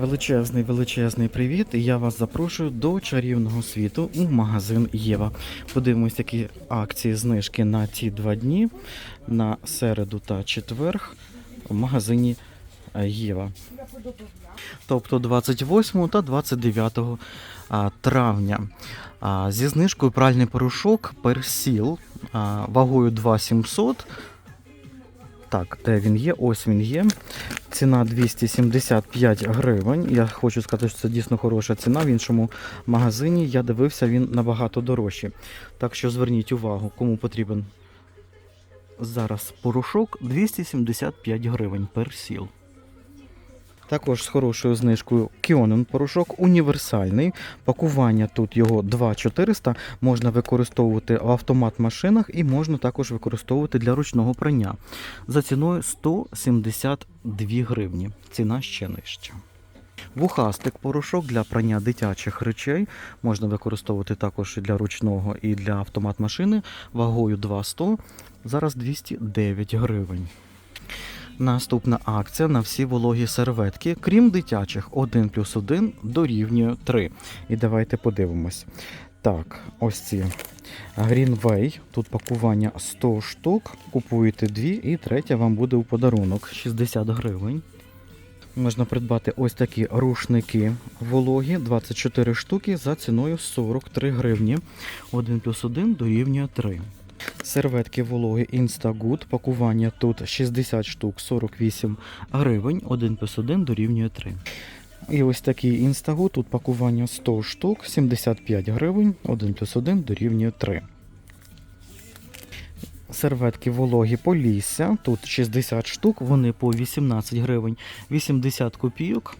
Величезний величезний привіт! Я вас запрошую до чарівного світу у магазин Єва. Подивимось, які акції знижки на ці два дні на середу та четверг в магазині е, Єва. Тобто 28 та 29 травня. Зі знижкою пральний порошок Персіл вагою 2700. Так, де він є? Ось він є. Ціна 275 гривень. Я хочу сказати, що це дійсно хороша ціна. В іншому магазині я дивився, він набагато дорожчий. Так що зверніть увагу, кому потрібен зараз порошок 275 гривень персіл. Також з хорошою знижкою Кіонен порошок універсальний. Пакування тут його 2400, можна використовувати в автомат машинах і можна також використовувати для ручного прання. За ціною 172 гривні. Ціна ще нижча. Вухастик порошок для прання дитячих речей можна використовувати також і для ручного і для автомат машини вагою 200, зараз 209 гривень. Наступна акція на всі вологі серветки, крім дитячих, 1 плюс 1 дорівнює 3. І давайте подивимось. Так, ось ці Greenway. Тут пакування 100 штук. Купуєте дві, і третя вам буде у подарунок 60 гривень. Можна придбати ось такі рушники вологі, 24 штуки за ціною 43 гривні. 1 плюс 1 дорівнює 3. Серветки вологі Instagood, пакування тут 60 штук 48 гривень, 1 плюс 1 дорівнює 3. І ось такий Instagood, тут пакування 100 штук 75 гривень, 1 плюс 1 дорівнює 3. Серветки вологі Полісся, тут 60 штук, вони по 18 гривень 80 копійок.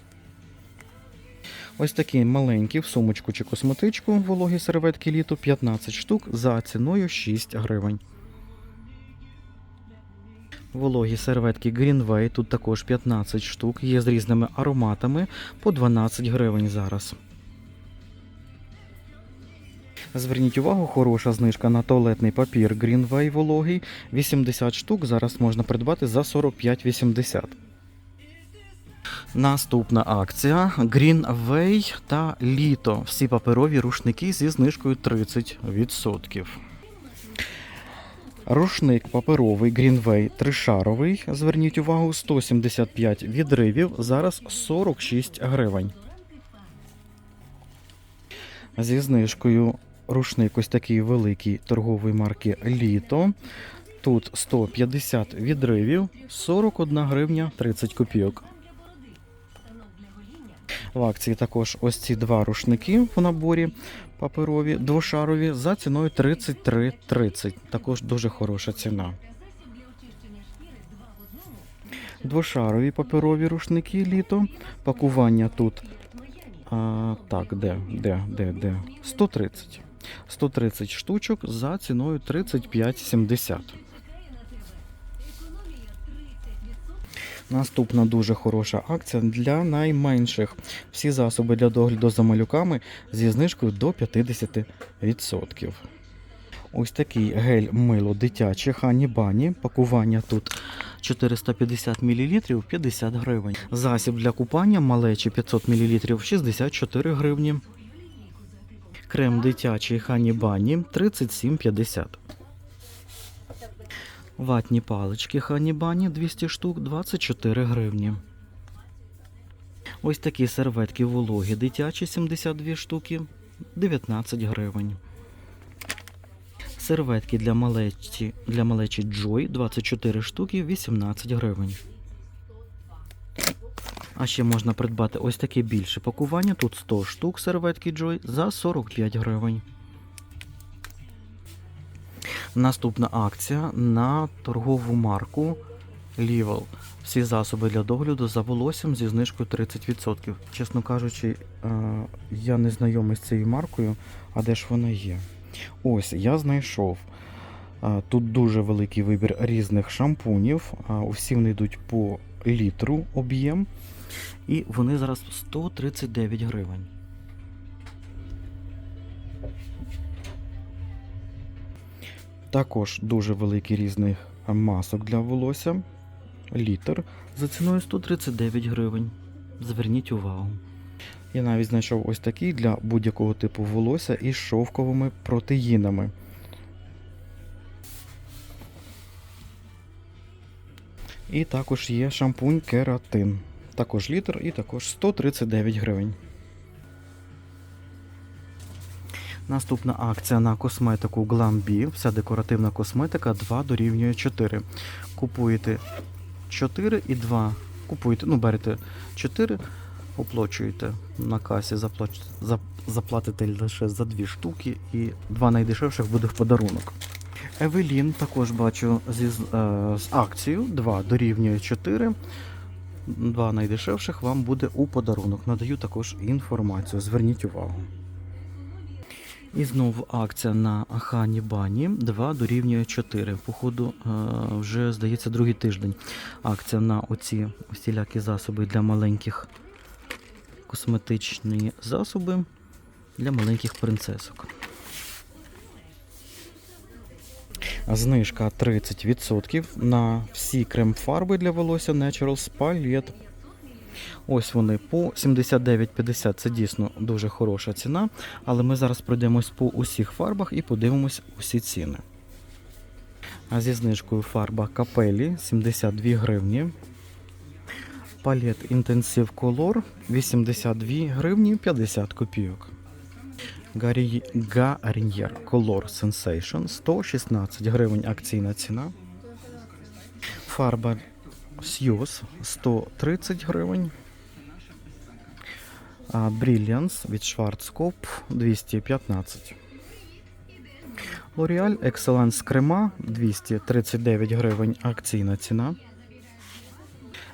Ось такі маленькі в сумочку чи косметичку вологі серветки літо 15 штук за ціною 6 гривень. Вологі серветки Greenway, тут також 15 штук, є з різними ароматами по 12 гривень зараз. Зверніть увагу, хороша знижка на туалетний папір Greenway вологий. 80 штук зараз можна придбати за 45,80. Наступна акція Greenway та літо. Всі паперові рушники зі знижкою 30%. Рушник паперовий Greenway тришаровий. Зверніть увагу, 175 відривів, зараз 46 гривень. Зі знижкою рушник ось такий великий торгової марки Літо. Тут 150 відривів, 41 гривня 30 копійок. В акції також ось ці два рушники в наборі паперові, двошарові за ціною 33,30. Також дуже хороша ціна. Двошарові паперові рушники літо. Пакування тут. А, так, де, де, де, де? 130. 130 штучок за ціною 35,70. Наступна дуже хороша акція для найменших. Всі засоби для догляду за малюками зі знижкою до 50%. Ось такий гель мило дитяче Хані Бані. Пакування тут 450 мл 50 гривень. Засіб для купання малечі 500 мл 64 гривні. Крем дитячий Хані Бані 37,50. Ватні палички Ханібані 200 штук 24 гривні. Ось такі серветки вологі дитячі 72 штуки 19 гривень. Серветки для малечі, для малечі Joy 24 штуки 18 гривень. А ще можна придбати ось таке більше пакування. Тут 100 штук серветки Joy за 45 гривень. Наступна акція на торгову марку Level. Всі засоби для догляду за волоссям зі знижкою 30%. Чесно кажучи, е, я не знайомий з цією маркою, а де ж вона є? Ось, я знайшов. Е, Тут дуже великий вибір різних шампунів. Е, Усі вони йдуть по літру об'єм. І вони зараз 139 гривень. Також дуже великий різних масок для волосся. Літр за ціною 139 гривень. Зверніть увагу. Я навіть знайшов ось такий для будь-якого типу волосся із шовковими протеїнами. І також є шампунь кератин. Також літр і також 139 гривень. Наступна акція на косметику Glambi. Вся декоративна косметика 2 дорівнює 4. Купуєте 4 і 2. Купуєте, ну берете 4, оплачуєте на касі, заплатите лише за 2 штуки, і два найдешевших буде в подарунок. Евелін також бачу зі, е, з акцією 2 дорівнює 4. Два найдешевших вам буде у подарунок. Надаю також інформацію. Зверніть увагу. І знову акція на Ахані Бані 2 дорівнює 4. Походу, е, вже здається другий тиждень. Акція на оці всілякі засоби для маленьких косметичні засоби для маленьких принцесок. Знижка 30% на всі крем-фарби для волосся Naturals Palette. Ось вони по 79,50. Це дійсно дуже хороша ціна. Але ми зараз пройдемось по усіх фарбах і подивимось усі ціни. А зі знижкою фарба капелі 72 гривні. Палет Intensive Color 82 гривні 50 копійок. Гарі... Color Sensation 116 гривень акційна ціна. Фарба Сьюз 130 гривень. Brilliance від Schwarzkopf 215. L'Oreal Excellence крема 239 гривень акційна ціна.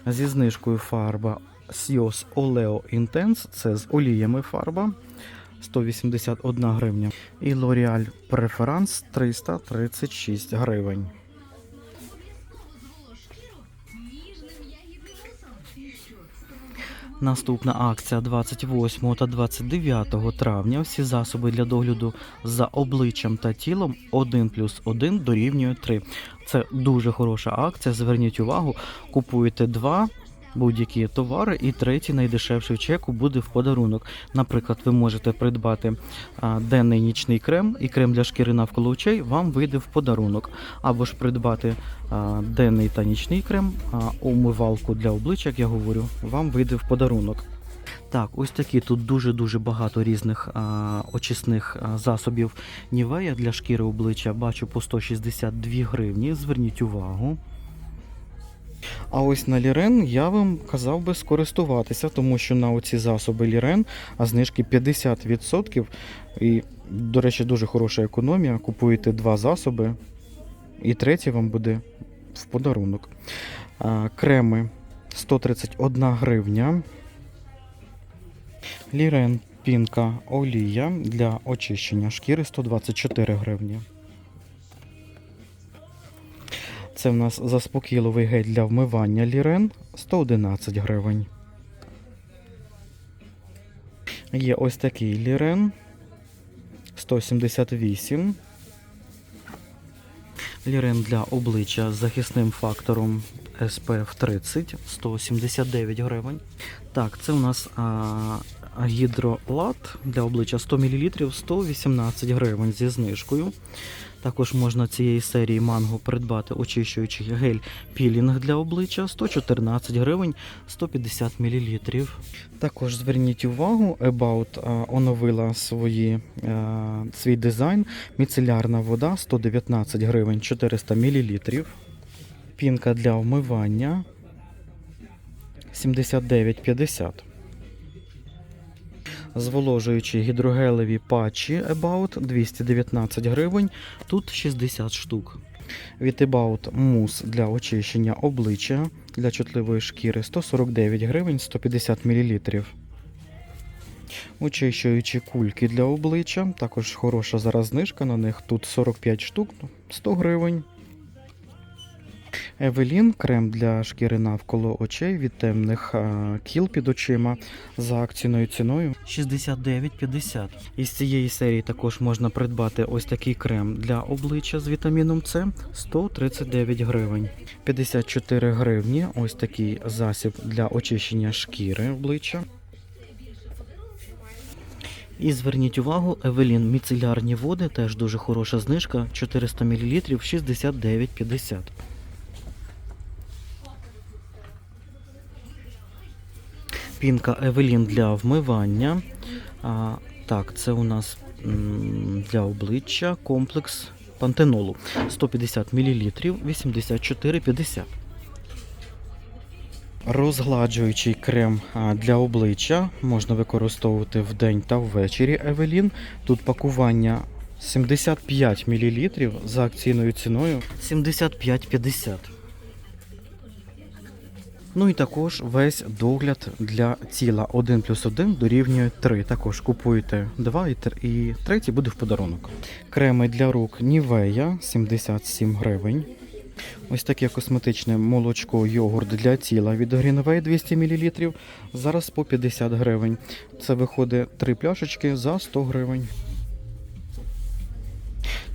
Зі знижкою фарба Sios Oleo Intense, це з оліями фарба 181 гривня. І L'Oreal Preference 336 гривень. Наступна акція 28 та 29 травня. Всі засоби для догляду за обличчям та тілом 1 плюс 1 дорівнює 3. Це дуже хороша акція. Зверніть увагу, купуєте два будь-які товари, і третій найдешевший чеку буде в подарунок. Наприклад, ви можете придбати денний нічний крем і крем для шкіри навколо очей вам вийде в подарунок. Або ж придбати денний та нічний крем, а, умивалку для обличчя, як я говорю, вам вийде в подарунок. Так, ось такі тут дуже-дуже багато різних а, очисних а, засобів Нівея для шкіри обличчя. Бачу по 162 гривні. Зверніть увагу. А ось на Лірен я вам казав би скористуватися, тому що на оці засоби Лірен а знижки 50%. І, до речі, дуже хороша економія. Купуєте два засоби, і третій вам буде в подарунок. Креми 131 гривня. Лірен пінка олія для очищення шкіри 124 гривні. Це в нас заспокійливий гель для вмивання Лірен 111 гривень. Є ось такий Лірен 178. Лірен для обличчя з захисним фактором SPF 30 179 гривень. Так, це у нас а, гідролат для обличчя 100 мл 118 гривень зі знижкою. Також можна цієї серії манго придбати очищуючий гель пілінг для обличчя 114 гривень 150 мл. Також зверніть увагу, About а, оновила свої, а, свій дизайн. Міцелярна вода 119 гривень 400 мл. Пінка для вмивання 79,50. Зволожуючі гідрогелеві патчі About 219 гривень, тут 60 штук. Від About мус для очищення обличчя для чутливої шкіри 149 гривень 150 мл. Очищуючі кульки для обличчя, також хороша зараз знижка на них. Тут 45 штук, 100 гривень. Евелін крем для шкіри навколо очей від темних кіл під очима за акційною ціною 69,50. Із цієї серії також можна придбати ось такий крем для обличчя з вітаміном С 139 гривень. 54 гривні. Ось такий засіб для очищення шкіри обличчя. І зверніть увагу, Евелін міцелярні води, теж дуже хороша знижка, 400 мл 69,50. Пінка Евелін для вмивання. А, так, це у нас для обличчя комплекс пантенолу 150 мл 84,50. Розгладжуючий крем для обличчя можна використовувати вдень та ввечері Евелін. Тут пакування 75 мл за акційною ціною 75,50. Ну і також весь догляд для тіла 1 плюс 1 дорівнює 3. Також купуєте 2 і 3, і третій буде в подарунок. Креми для рук Нівея 77 гривень. Ось таке косметичне молочко йогурт для тіла від Greenway 200 мл. Зараз по 50 гривень. Це виходить 3 пляшечки за 100 гривень.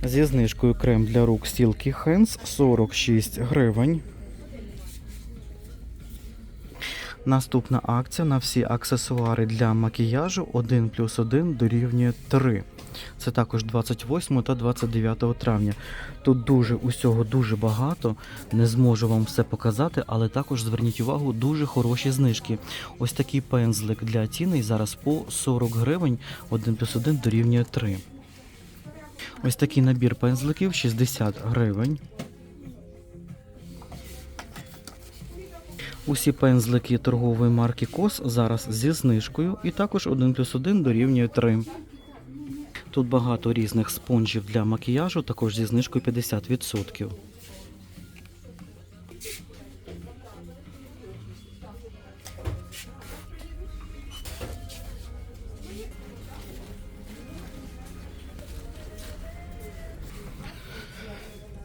Зі знижкою крем для рук Silky Hands 46 гривень. Наступна акція на всі аксесуари для макіяжу 1 плюс 1 дорівнює 3. Це також 28 та 29 травня. Тут дуже усього дуже багато. Не зможу вам все показати, але також зверніть увагу, дуже хороші знижки. Ось такий пензлик для тіней зараз по 40 гривень, 1 плюс 1 дорівнює 3. Ось такий набір пензликів 60 гривень. Усі пензлики торгової марки Кос зараз зі знижкою і також 1 плюс 1 дорівнює 3. Тут багато різних спонжів для макіяжу, також зі знижкою 50%.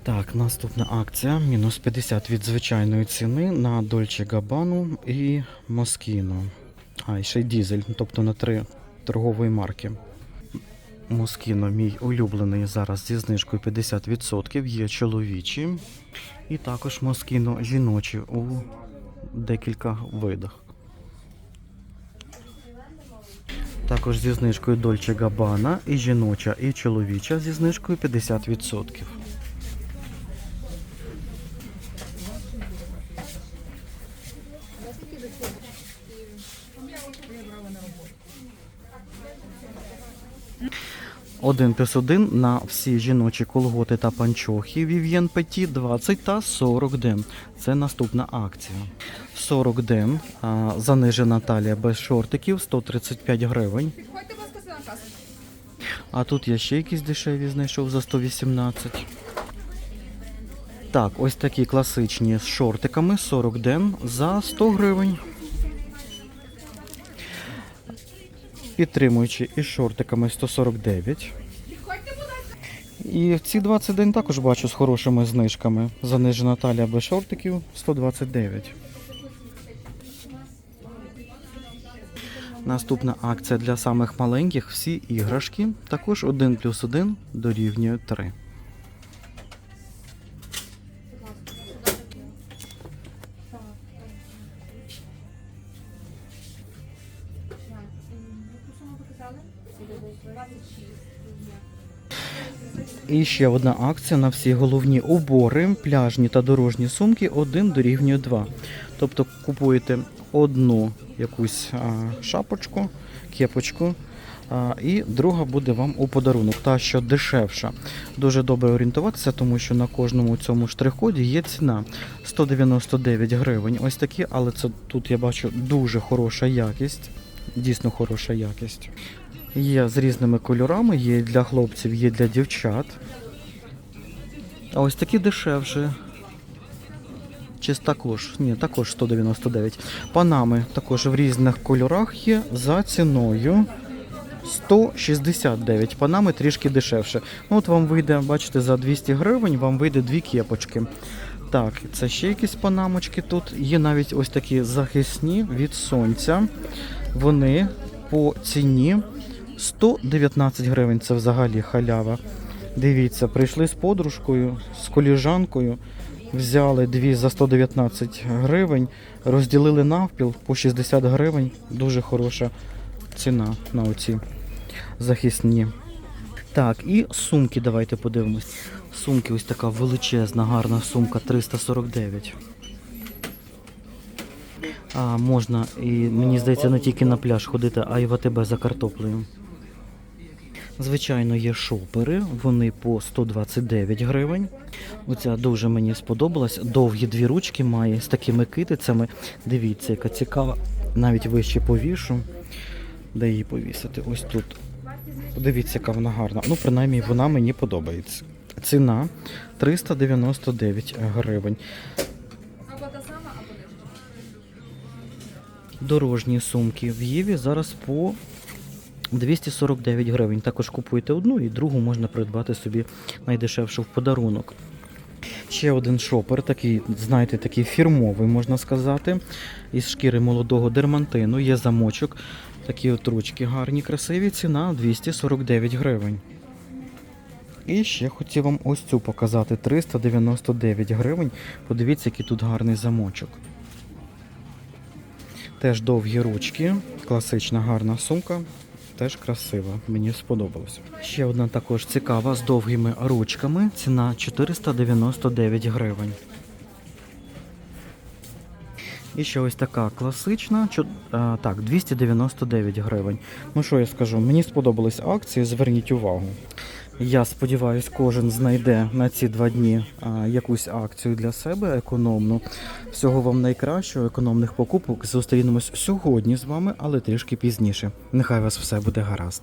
Так, наступна акція. Мінус 50 від звичайної ціни на Dolce Gabbana і Moschino. А, і ще й дізель, тобто на три торгової марки. Москіно, мій улюблений зараз зі знижкою 50%, є чоловічі. І також Москіно жіночі у декілька видах. Також зі знижкою Dolce Gabbana і жіноча, і чоловіча зі знижкою 50%. Один плюс один на всі жіночі колготи та панчохи Vivien Petit 20 та 40 ден. Це наступна акція. 40 ден, а, занижена талія без шортиків 135 гривень. А тут я ще якісь дешеві знайшов за 118. Так, ось такі класичні з шортиками 40 ден за 100 гривень. Підтримуючи із шортиками 149. Підходьте, будь ласка. І ці 20 день також бачу з хорошими знижками. Занижена талія без шортиків 129. Наступна акція для самих маленьких всі іграшки. Також 1 плюс 1 дорівнює 3. І ще одна акція на всі головні убори, пляжні та дорожні сумки 1 дорівнює 2. Тобто купуєте одну якусь а, шапочку, кепочку, а, і друга буде вам у подарунок, та що дешевша. Дуже добре орієнтуватися, тому що на кожному цьому штрих-коді є ціна 199 гривень. Ось такі, але це тут я бачу дуже хороша якість. Дійсно хороша якість. Є з різними кольорами, є для хлопців, є для дівчат. А ось такі дешевші. Чи також? Ні, також 199. Панами також в різних кольорах є за ціною 169. Панами трішки дешевше. Ну от вам вийде, бачите, за 200 гривень вам вийде дві кепочки. Так, це ще якісь панамочки тут. Є навіть ось такі захисні від сонця. Вони по ціні 119 гривень. Це взагалі халява. Дивіться, прийшли з подружкою, з коліжанкою, взяли дві за 119 гривень, розділили навпіл по 60 гривень. Дуже хороша ціна на оці захисні. Так, і сумки давайте подивимось. Сумки ось така величезна, гарна сумка 349. А можна, і мені здається, не тільки на пляж ходити, а й в АТБ за картоплею. Звичайно, є шопери, вони по 129 гривень. Оця дуже мені сподобалась. Довгі дві ручки має з такими китицями. Дивіться, яка цікава. Навіть вище повішу. Де її повісити? Ось тут. Подивіться, яка вона гарна. Ну, принаймні, вона мені подобається. Ціна 399 гривень. Дорожні сумки в Єві зараз по 249 гривень. Також купуйте одну і другу можна придбати собі найдешевшу в подарунок. Ще один шопер, такий, знаєте, такий фірмовий, можна сказати, із шкіри молодого дермантину. Є замочок. Такі от ручки гарні, красиві. Ціна 249 гривень. І ще хотів вам ось цю показати 399 гривень. Подивіться, який тут гарний замочок. Теж довгі ручки, класична гарна сумка. Теж красива, мені сподобалося. Ще одна також цікава з довгими ручками. Ціна 499 гривень. І ще ось така класична, так, 299 гривень. Ну що я скажу, мені сподобались акції, зверніть увагу. Я сподіваюся, кожен знайде на ці два дні а, якусь акцію для себе економну. Всього вам найкращого, економних покупок. Зустрінемось сьогодні з вами, але трішки пізніше. Нехай вас все буде гаразд.